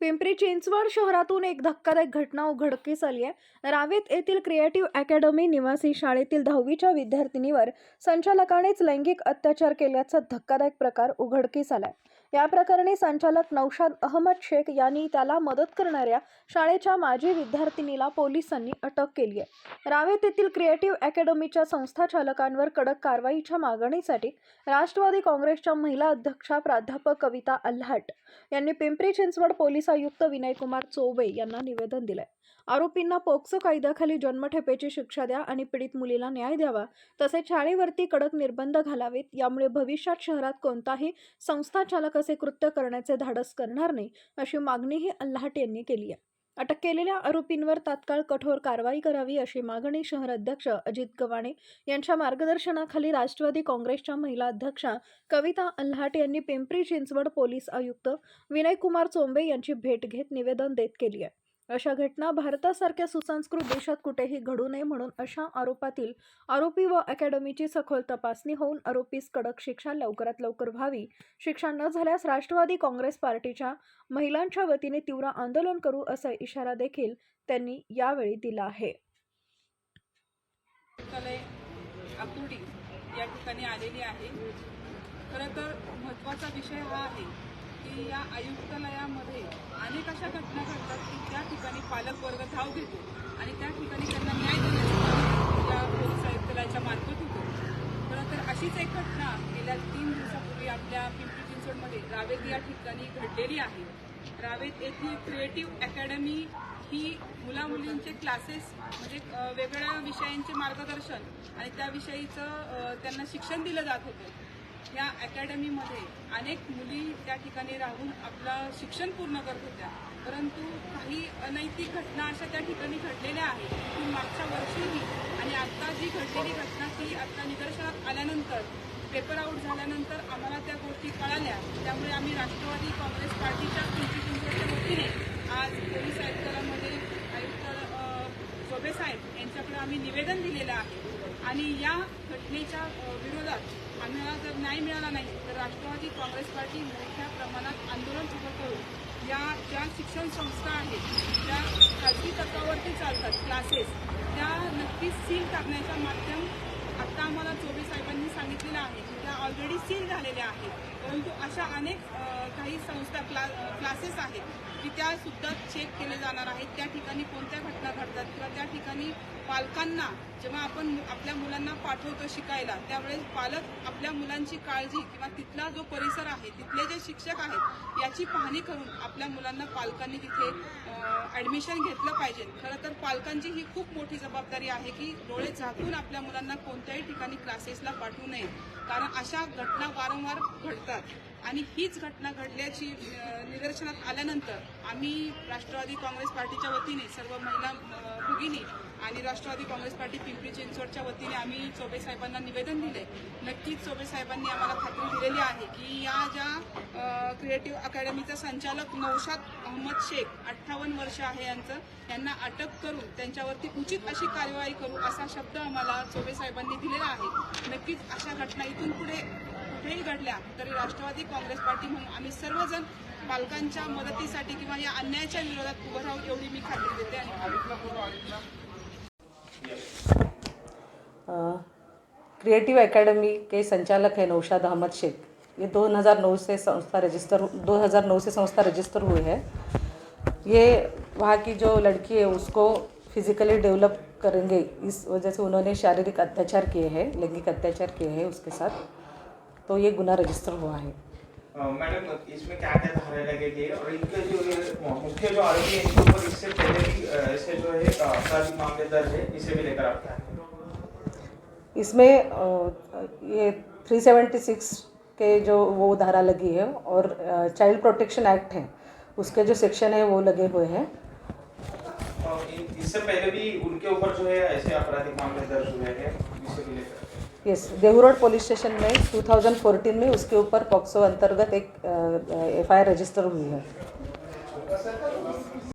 पिंपरी चिंचवड शहरातून एक धक्कादायक घटना उघडकीस आली आहे. रावेत येथील क्रिएटिव्ह अकॅडमी निवासी शाळेतील दहावीच्या विद्यार्थिनीवर संचालकानेच लैंगिक अत्याचार केल्याचा धक्कादायक प्रकार उघडकीस आलाय. या प्रकरणी संचालक नौशाद अहमद शेख यांनी त्याला मदत करणाऱ्या शाळेच्या माजी विद्यार्थिनीला पोलिसांनी अटक केली आहे. रावेत येथील क्रिएटिव्ह अकॅडमीच्या संस्थाचालकांवर कडक कारवाईच्या मागणीसाठी राष्ट्रवादी काँग्रेसच्या महिला अध्यक्षा प्राध्यापक कविता अल्हाट यांनी पिंपरी चिंचवड पोलीस आयुक्त विनयकुमार चोबे यांना निवेदन दिलंय. आरोपींना पोक्सो कायद्याखाली जन्मठेपेची शिक्षा द्या आणि पीडित मुलीला न्याय द्यावा तसेच शाळेवरती कडक निर्बंध घालावेत यामुळे भविष्यात शहरात कोणताही संस्थाचालक असे कृत्य करण्याचे धाडस करणार नाही अशी मागणीही अल्लाहट यांनी केली आहे. अटक केलेल्या आरोपींवर तात्काळ कठोर कारवाई करावी अशी मागणी शहर अध्यक्ष अजित गवाणे यांच्या मार्गदर्शनाखाली राष्ट्रवादी काँग्रेसच्या महिला अध्यक्षा कविता अल्हाट यांनी पिंपरी चिंचवड पोलीस आयुक्त विनयकुमार चोंबे यांची भेट घेत निवेदन देत केली आहे. अशा घटना भारतासारख्या सुसंस्कृत देशात कुठेही घडू नये म्हणून अशा आरोपातील आरोपी व अकॅडमीची सखोल तपासणी होऊन आरोपीस कडक शिक्षा लवकरात लवकर व्हावी. शिक्षा न झाल्यास राष्ट्रवादी काँग्रेस पार्टीच्या महिलांच्या वतीने तीव्र आंदोलन करू असा इशारा देखील त्यांनी यावेळी दिला आहे. या ठिकाणी आलेली आहे. खरं तर महत्त्वाचा विषय हा आहे की या आयुक्तालयामध्ये अनेक अशा घटना घडतात की त्या ठिकाणी पालक वर्ग धाव घेतो आणि त्या ठिकाणी त्यांना न्याय देण्याचा या पोलीस आयुक्तालयाच्या मार्फत होतो. खरं तर अशीच एक घटना गेल्या तीन दिवसापूर्वी आपल्या पिंपरी चिंचवडमध्ये रावेत या ठिकाणी घडलेली आहे. रावेत येथील क्रिएटिव्ह अकॅडमी ही मुला मुलींचे क्लासेस म्हणजे वेगवेगळ्या विषयांचे मार्गदर्शन आणि त्याविषयीचं त्यांना शिक्षण दिलं जात होतं. या अकॅडमीमध्ये अनेक मुली त्या ठिकाणी राहून आपलं शिक्षण पूर्ण करत होत्या. परंतु काही अनैतिक घटना अशा त्या ठिकाणी घडलेल्या आहेत की मागच्या वर्षीही आणि आता जी घडलेली घटना ती आता निदर्शनात आल्यानंतर पेपर आऊट झाल्यानंतर आम्हाला त्या गोष्टी कळाल्या. त्यामुळे आम्ही राष्ट्रवादी काँग्रेस पार्टीच्या पिंपरी चिंचवडच्या वतीने आज पोलीस आयुक्तालयामध्ये आयुक्त जोबे साहेब यांच्याकडे आम्ही निवेदन दिलेलं आहे. आणि या घटनेच्या विरोधात न्याय मिळाला नाही तर राष्ट्रवादी काँग्रेस पार्टी मोठ्या प्रमाणात आंदोलन उभं करून या ज्या शिक्षण संस्था आहेत ज्या खाजगी तत्वावरती चालतात क्लासेस त्या नक्कीच सील करण्याच्या माध्यम आत्ता आम्हाला चोबे साहेबांनी सांगितलेलं आहे की त्या ऑलरेडी सील झालेल्या आहेत. परंतु अशा अनेक काही संस्था क्ला क्लासेस आहेत की त्यासुद्धा चेक केले जाणार आहेत. त्या ठिकाणी कोणत्या घटना घडतात किंवा त्या ठिकाणी पालकांना जेव्हा आपण आपल्या मुलांना पाठवतो शिकायला त्यावेळेस पालक आपल्या मुलांची काळजी किंवा तिथला जो परिसर आहे तिथले जे शिक्षक आहेत याची पाहणी करून आपल्या मुलांना पालकांनी तिथे ॲडमिशन घेतलं पाहिजे. खरं तर पालकांची ही खूप मोठी जबाबदारी आहे की डोळे झाकून आपल्या मुलांना कोणत्याही ठिकाणी क्लासेसला पाठवू नये. कारण अशा घटना वारंवार घडतात. आणि हीच घटना घडल्याची निदर्शनात आल्यानंतर आम्ही राष्ट्रवादी काँग्रेस पार्टीच्या वतीने सर्व महिला भगिनी आणि राष्ट्रवादी काँग्रेस पार्टी पिंपरी चिंचवडच्या वतीने आम्ही चोबे साहेबांना निवेदन दिले नक्कीच चोबे साहेबांनी आम्हाला खात्री दिलेली आहे की या ज्या क्रिएटिव्ह अकॅडमीचा संचालक नौशाद अहमद शेख अठ्ठावन्न वर्ष आहे यांचं यांना अटक करून त्यांच्यावरती उचित अशी कार्यवाही करू असा शब्द आम्हाला चोबे साहेबांनी दिलेला आहे. नक्कीच अशा घटना इथून पुढे कुठेही घडल्या तरी राष्ट्रवादी काँग्रेस पार्टी म्हणून आम्ही सर्वजण पालकांच्या मदतीसाठी किंवा या अन्यायाच्या विरोधात उभं राहू एवढी मी खात्री देते आणि क्रिएटिव अकॅडमी के संचालक है नौशाद अहमद शेख. ये 2009 से संस्था रजिस्टर 2009 से संस्था रजिस्टर हुई है. ये वहाँ की जो लड़की है उसको फिजिकली डेवलप करेंगे. इस वजह से उन्होंने शारीरिक अत्याचार किए हैं लैंगिक अत्याचार किए हैं उसके साथ. तो ये गुना रजिस्टर हुआ है। मैडम इसमें क्या क्या धाराएँ लगेगी और इनके जो मुख्य जो आरोपी है इनके ऊपर इससे पहले भी ऐसे जो है मामले दर्ज है इसे भी लेकर इसमें ये 376 के जो वो धारा लगी है और चाइल्ड प्रोटेक्शन एक्ट है। उसके जो सेक्शन है वो लगे हुए हैं। इससे पहले भी उनके ऊपर जो है ऐसे आपराधिक मामले दर्ज हुए हैं इसे भी लेकर। Case Dehu road police station में 2014 में उसके ऊपर पॉक्सो अंतर्गत एक एफ आई आर रजिस्टर हुई है।